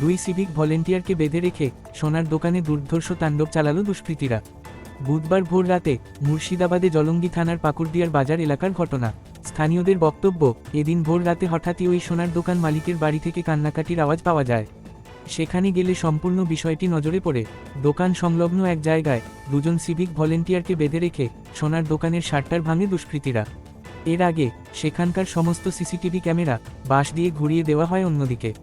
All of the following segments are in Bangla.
দুই সিভিক ভলেন্টিয়ারকে বেঁধে রেখে সোনার দোকানে দুর্ধর্ষ তাণ্ডব চালালো দুষ্কৃতীরা। বুধবার ভোর রাতে মুর্শিদাবাদে জলঙ্গি থানার পাকুড়দিয়ার বাজার এলাকার ঘটনা। স্থানীয়দের বক্তব্য, এদিন ভোর রাতে হঠাৎই ওই সোনার দোকান মালিকের বাড়ি থেকে কান্নাকাটির আওয়াজ পাওয়া যায়। সেখানে গেলে সম্পূর্ণ বিষয়টি নজরে পড়ে। দোকান সংলগ্ন এক জায়গায় দুজন সিভিক ভলেন্টিয়ারকে বেঁধে রেখে সোনার দোকানের শার্টার ভাঙে দুষ্কৃতীরা। এর আগে সেখানকার সমস্ত সিসিটিভি ক্যামেরা বাঁশ দিয়ে ঘুরিয়ে দেওয়া হয় অন্যদিকে।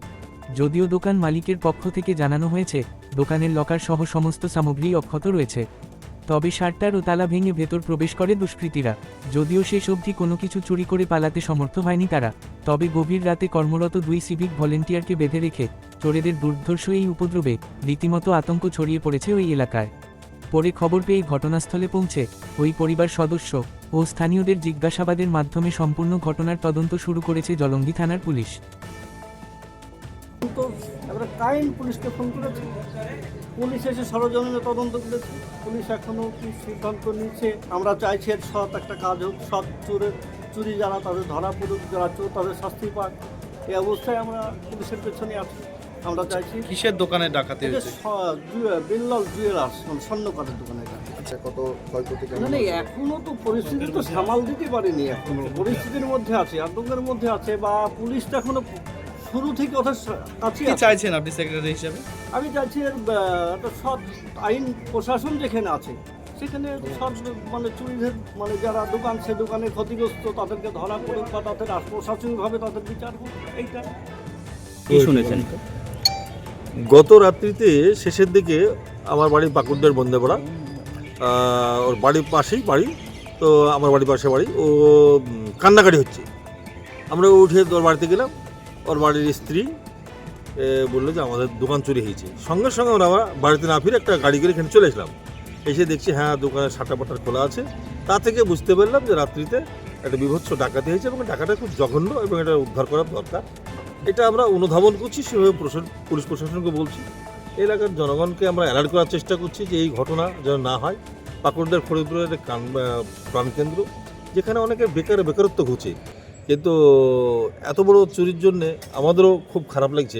যদিও দোকান মালিকের পক্ষ থেকে জানানো হয়েছে, দোকানের লকার সহ সমস্ত সামগ্রী অক্ষত রয়েছে। তবে শার্টার ও তালা ভেঙে ভেতর প্রবেশ করে দুষ্কৃতীরা। যদিও শেষ অবধি কোনো কিছু চুরি করে পালাতে সমর্থ হয়নি তারা। তবে গভীর রাতে কর্মরত দুই সিভিক ভলেন্টিয়ারকে বেঁধে রেখে চোরেদের দুর্ধর্ষ এই উপদ্রবে রীতিমতো আতঙ্ক ছড়িয়ে পড়েছে ওই এলাকায়। পরে খবর পেয়ে ঘটনাস্থলে পৌঁছে ওই পরিবার সদস্য ও স্থানীয়দের জিজ্ঞাসাবাদের মাধ্যমে সম্পূর্ণ ঘটনার তদন্ত শুরু করেছে জলঙ্গি থানার পুলিশ। কাইন পুলিশকে ফোন করেছে। পুলিশ এসে সরজমিনে তদন্ত করেছে। পুলিশ এখনও কি সিদ্ধান্ত নিচ্ছে আমরা চাইছি এর সৎ একটা কাজ হোক সৎ চোরের চুরি যারা তাদের ধরা পড়ুক যারা চোর তাদের শাস্তি পাক। এই অবস্থায় আমরা পুলিশের পেছনে আছি। আমরা চাইছি কিসের দোকানে ডাকাতি হয়েছে? বিল্লাল জুয়েলার্স মানে স্বর্ণকারের দোকানে আচ্ছা কত ক্ষয়ক্ষতি মানে এখনও তো পরিস্থিতি তো সামাল দিতে পারিনি এখনও পরিস্থিতির মধ্যে আছে আতঙ্কের মধ্যে আছে বা পুলিশ তো এখনও শুরু থেকে ওদের কাছে কি চাইছেন আপনি সেক্রেটারি হিসেবে? আমি চাইছি একটা সৎ আইন প্রশাসন যেখানে আছে সেখানে সৎ মানে চুরিদের মানে যারা দোকান সে দোকানে ক্ষতিগ্রস্ত তাদেরকে ধরা পড়ুক বা তাদের প্রশাসনিকভাবে তাদের বিচার হোক এইটা। কি শুনেছেন? গত রাত্রিতে শেষের দিকে আমার বাড়ি পাকুড়দের বন্দেপাড়া ওর বাড়ির পাশেই বাড়ি তো আমার বাড়ির পাশে বাড়ি ও কান্নাকাটি হচ্ছে। আমরা উঠে ওর বাড়িতে গেলাম ওর বাড়ির স্ত্রী বলল যে আমাদের দোকান চুরি হয়েছে। সঙ্গে সঙ্গে আমরা বাড়িতে না ফিরে একটা গাড়ি করে এখানে চলে এসলাম। এসে দেখছি হ্যাঁ দোকানের শাটা পাটার খোলা আছে। তা থেকে বুঝতে পারলাম যে রাত্রিতে একটা বিভৎস ডাকাতি হয়েছে এবং ডাকাটা খুব জঘন্য এবং এটা উদ্ধার করার দরকার। এটা আমরা অনুধাবন করছি, সেভাবে পুলিশ প্রশাসনকে বলছি। এলাকার জনগণকে আমরা অ্যালার্ট করার চেষ্টা করছি যে এই ঘটনা যেন না হয়। পাকুড়দের ফরিদপুরের প্রাণকেন্দ্র, যেখানে অনেকের বেকার, বেকারত্ব ঘুচে। কিন্তু এত বড় চুরির জন্যে আমাদেরও খুব খারাপ লাগছে।